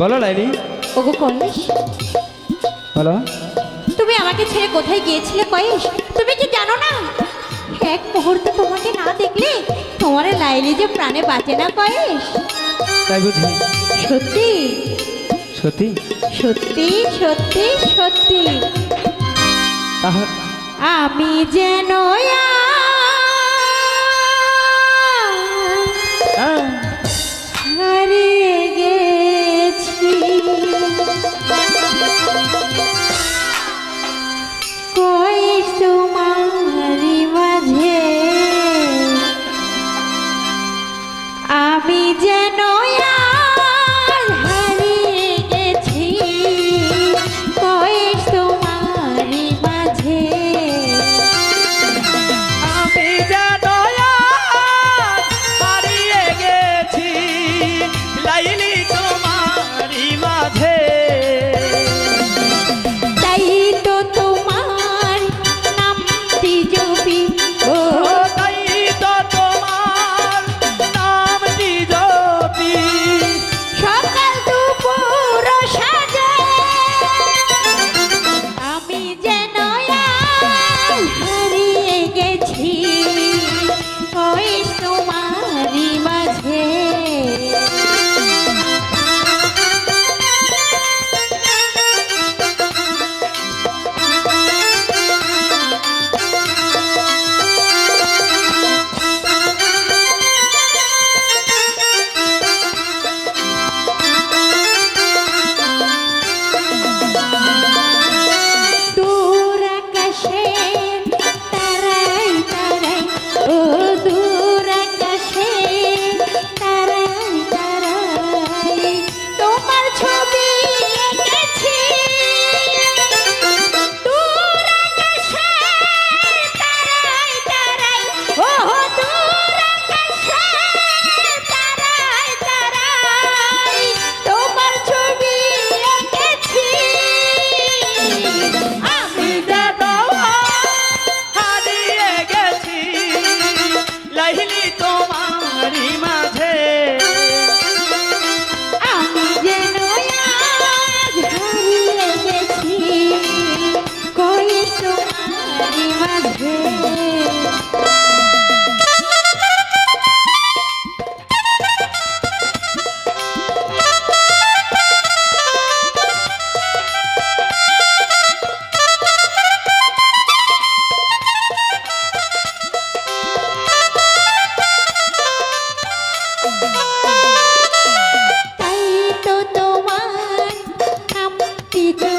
বলো লাইলি। ওগো কল্যাণ বলো। তুমি আমাকে ছেড়ে কোথায় গিয়েছিলে কয়েস? তুমি কি জানো না? এক মুহূর্ত তোমাকে না দেখলে তোমার লাইলি যে প্রাণে বাঁচে না কয়েস? তাই বুঝি। সত্যি? সত্যি? সত্যি সত্যি সত্যি। আমি যেন ती